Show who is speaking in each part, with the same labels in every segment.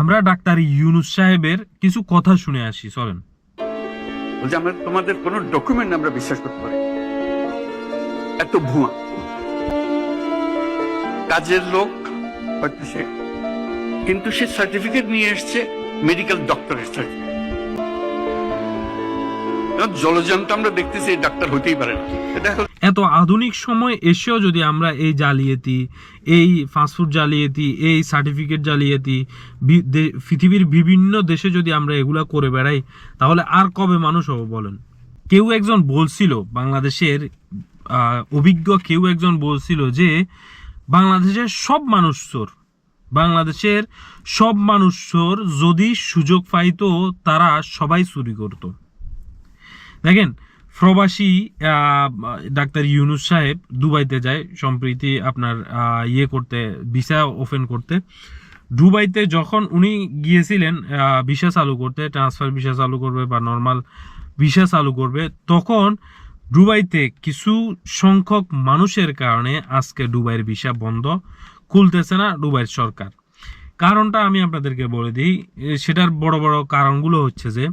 Speaker 1: আমরা ডাক্তার ইউনুস সাহেবের কিছু কথা শুনে আসি চলেন
Speaker 2: আমরা তোমাদের কোনো ডকুমেন্ট আমরা বিশ্বাস করতে পারি এত ভুয়া। কাজের লোক হয়তো সে, কিন্তু সে সার্টিফিকেট নিয়ে এসছে মেডিকেল ডক্টরের সার্টিফিকেট জলযানটা আমরা দেখতেছি ডাক্তার হতেই পারে না। এটা
Speaker 1: এত আধুনিক সময় এসেও যদি আমরা এই জালিয়াতি, এই ফাস্টফুড জালিয়াতি, এই সার্টিফিকেট জালিয়াতি পৃথিবীর বিভিন্ন দেশে যদি আমরা এগুলো করে বেড়াই, তাহলে আর কবে মানুষ হব বলেন? কেউ একজন বলছিল, বাংলাদেশের অভিজ্ঞ কেউ একজন বলছিল যে, বাংলাদেশের সব মানুষ চোর। বাংলাদেশের সব মানুষ চোর যদি সুযোগ পাইতো, তারা সবাই চুরি করতো। দেখেন প্রবাসী ডাক্তার ইউনুস সাহেব দুবাইতে যায়, সম্প্রীতি আপনার ইয়ে করতে, ভিসা ওপেন করতে। দুবাইতে যখন উনি গিয়েছিলেন ভিসা চালু করতে ট্রান্সফার ভিসা চালু করবে বা নর্মাল ভিসা চালু করবে, তখন দুবাইতে কিছু সংখ্যক মানুষের কারণে আজকে দুবাইয়ের ভিসা বন্ধ খুলতেছে না দুবাইয়ের সরকার। কারণটা আমি আপনাদেরকে বলে দিই সেটার বড় বড় কারণগুলো হচ্ছে যে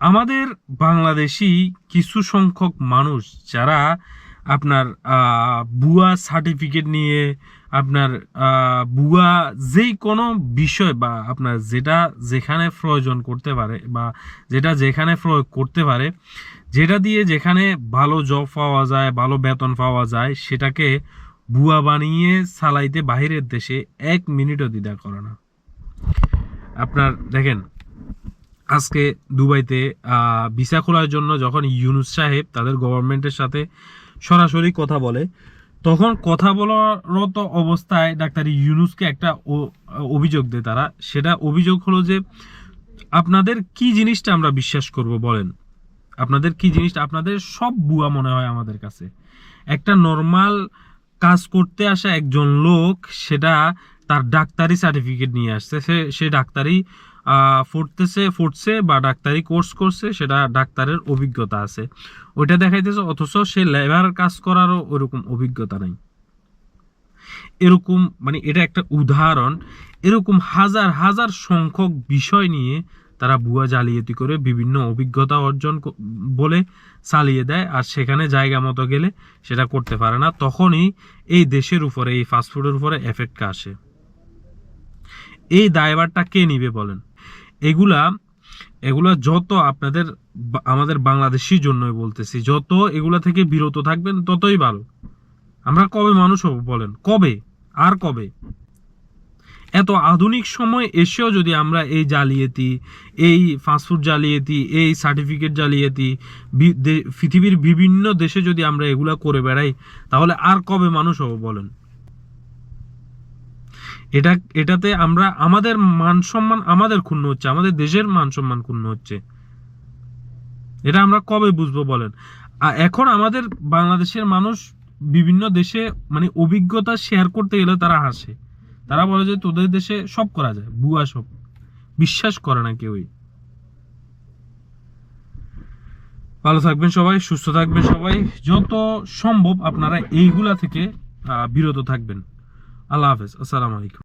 Speaker 1: আমাদের বাংলাদেশি কিছু সংখ্যক মানুষ যারা আপনার বুয়া সার্টিফিকেট নিয়ে, আপনার বুয়া যেই কোনো বিষয় বা আপনার যেটা যেখানে প্রয়োজন করতে পারে বা যেটা যেখানে প্রয়োগ করতে পারে, যেটা দিয়ে যেখানে ভালো জব পাওয়া যায়, ভালো বেতন পাওয়া যায়, সেটাকে বুয়া বানিয়ে চালাইতে বাহিরের দেশে এক মিনিটও দ্বিধা করে না। আপনার, দেখেন আজকে দুবাইতে ভিসা খোলার জন্য যখন ইউনুস সাহেব তাদের গভর্নমেন্টের সাথে সরাসরি কথা বলে, তখন কথা বলারত অবস্থায় ডাক্তার ইউনুসকে একটা অভিযোগ দেয় তারা। সেটা অভিযোগ হলো যে, আপনাদের কি জিনিসটা আমরা বিশ্বাস করব বলেন? আপনাদের কি জিনিসটা, আপনাদের সব বুয়া মনে হয় আমাদের কাছে। একটা নর্মাল কাজ করতে আসা একজন লোক, সেটা তার ডাক্তারি সার্টিফিকেট নিয়ে আসছে। সে সে ডাক্তারি পড়তেছে পড়ছে বা ডাক্তারি কোর্স করছে, সেটা ডাক্তারের অভিজ্ঞতা আছে। ওইটা দেখাইতেছে, অথচ সে লেবার কাজ করারও ওরকম অভিজ্ঞতা নাই। এরকম মানে এটা একটা উদাহরণ। এরকম হাজার হাজার সংখ্যক বিষয় নিয়ে তারা ভুয়া জালিয়াতি করে বিভিন্ন অভিজ্ঞতা অর্জন বলে চালিয়ে দেয়, আর সেখানে জায়গা মতো গেলে সেটা করতে পারে না। তখনই এই দেশের উপরে, এই ফাস্টফুডের উপরে এফেক্টটা আসে। এই দায়ভারটা কে নিবে বলেন? এগুলা এগুলা যত আপনাদের আমাদের বাংলাদেশির জন্যই বলতেছি, যত এগুলা থেকে বিরত থাকবেন, ততই ভালো। আমরা কবে মানুষ হব বলেন? কবে? আর কবে? এত আধুনিক সময় এসেও যদি আমরা এই জালিয়াতি, এই ফাস্টফুড জালিয়াতি, এই সার্টিফিকেট জালিয়াতি পৃথিবীর বিভিন্ন দেশে যদি আমরা এগুলা করে বেড়াই, তাহলে আর কবে মানুষ হব বলেন? এটা, এটাতে আমরা আমাদের মান সম্মান, আমাদের ক্ষুণ্ণ হচ্ছে, আমাদের দেশের মান সম্মান ক্ষুণ্ণ হচ্ছে। এটা আমরা কবে বুঝব বলেন? আর এখন আমাদের বাংলাদেশের মানুষ বিভিন্ন দেশে মানে অভিজ্ঞতা শেয়ার করতে গেলে তারা হাসে। তারা বলে যে তোদের দেশে সব করা যায় বুয়া সব। বিশ্বাস করে না কেউই। ভালো থাকবেন সবাই, সুস্থ থাকবেন সবাই। যত সম্ভব আপনারা এইগুলা থেকে বিরত থাকবেন। আল্লাহ হাফেজ, আসসালামু আলাইকুম।